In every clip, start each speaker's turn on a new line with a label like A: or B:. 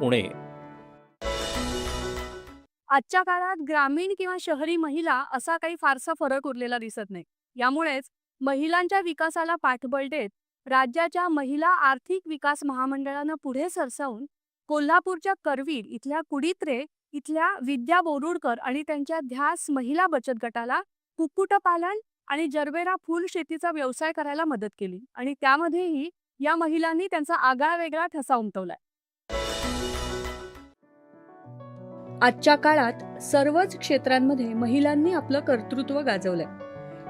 A: पुणे.
B: आजच्या काळात ग्रामीण किंवा शहरी महिला असा काही फारसा फरक उरलेला दिसत नाही. यामुळेच महिलांच्या विकासाला पाठबळ देत राज्याच्या महिला आर्थिक विकास महामंडळानं पुढे सरसावून कोल्हापूरच्या करवीर इथल्या कुडित्रे इथल्या विद्या बोरुडकर आणि त्यांच्या ध्यास महिला बचत गटाला कुक्कुटपालन आणि जरबेरा फुल शेतीचा व्यवसाय करायला मदत केली आणि त्यामध्येही या महिलांनी त्यांचा आगळा वेगळा ठसा उमटवलाय. आजच्या काळात सर्वच क्षेत्रांमध्ये महिलांनी आपलं कर्तृत्व गाजवलंय.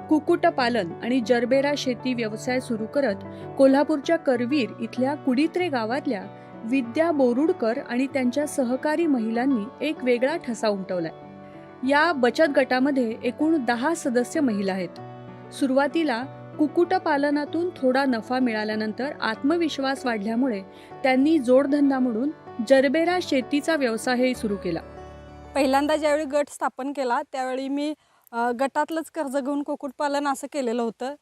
B: कुक्कुटपालन आणि जरबेरा शेती व्यवसाय सुरू करत कोल्हापूरच्या करवीर इथल्या कुडित्रे गावातल्या विद्या बोरुडकर आणि त्यांच्या सहकारी महिलांनी एक वेगळा ठसा उमटवलाय. या बचत गटामध्ये एकूण दहा सदस्य महिला आहेत. सुरुवातीला कुक्कुटपालनातून थोडा नफा मिळाल्यानंतर आत्मविश्वास वाढल्यामुळे त्यांनी जोडधंदा म्हणून जरबेरा शेतीचा व्यवसायही सुरू केला.
C: पहिल्यांदा ज्यावेळी गट स्थापन केला त्यावेळी मी गटातलंच कर्ज घेऊन कुक्कुटपालन असं केलेलं होतं.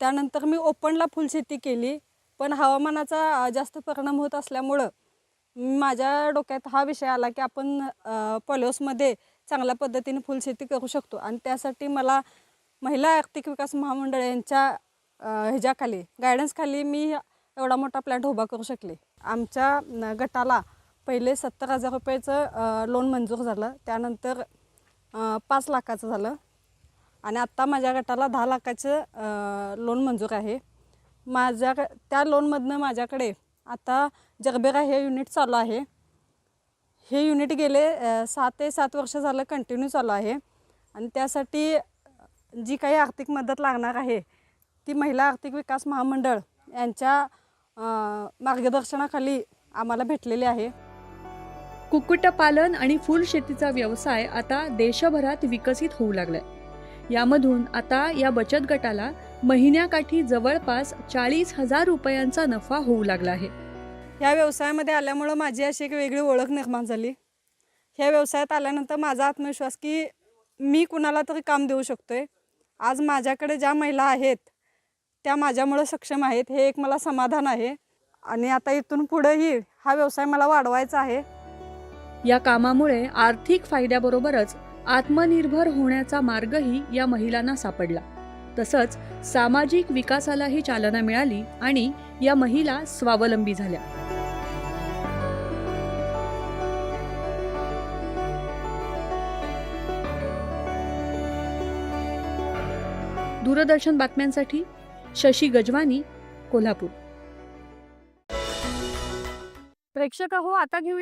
C: त्यानंतर मी ओपनला फुलशेती केली पण हवामानाचा जास्त परिणाम होत असल्यामुळं माझ्या डोक्यात हा विषय आला की आपण पॉलिओसमध्ये चांगल्या पद्धतीने फुलशेती करू शकतो. आणि त्यासाठी मला महिला आर्थिक विकास महामंडळ यांच्या ह्याच्याखाली गायडन्सखाली मी एवढा मोठा प्लॅट उभा करू शकले. आमच्या गटाला पहिले सत्तर हजार रुपयाचं लोन मंजूर झालं. त्यानंतर पाच लाखाचं झालं. आणि आत्ता माझ्या गटाला दहा लाखाचं लोन मंजूर आहे. माझ्या त्या लोनमधनं माझ्याकडे आता जगबेरा हे युनिट चालू आहे. हे युनिट गेले सहा ते सात वर्ष झालं कंटिन्यू चालू आहे. आणि त्यासाठी जी काही आर्थिक मदत लागणार आहे ती महिला आर्थिक विकास महामंडळ यांच्या मार्गदर्शनाखाली आम्हाला भेटलेली आहे.
B: कुक्कुटपालन आणि फुलशेतीचा व्यवसाय आता देशभरात विकसित होऊ लागलाय. यामधून आता या बचत गटाला महिन्याकाठी जवळपास चाळीस हजार रुपयांचा नफा होऊ लागला आहे.
C: ह्या व्यवसायामध्ये आल्यामुळं माझी अशी एक वेगळी ओळख निर्माण झाली. ह्या व्यवसायात आल्यानंतर माझा आत्मविश्वास की मी कुणाला तरी काम देऊ शकतोय. आज माझ्याकडे ज्या महिला आहेत त्या माझ्यामुळं सक्षम आहेत हे एक मला समाधान आहे. आणि आता इथून पुढेही हा व्यवसाय मला वाढवायचा आहे.
B: या कामामुळे आर्थिक फायद्याबरोबरच आत्मनिर्भर होण्याचा मार्गही या महिलांना सापडला. तसंच सामाजिक विकासालाही चालना मिळाली आणि या महिला स्वावलंबी झाल्या. दूरदर्शन बातम्यांसाठी शशी गजवानी कोल्हापूर. प्रेक्षक हो आता घेऊ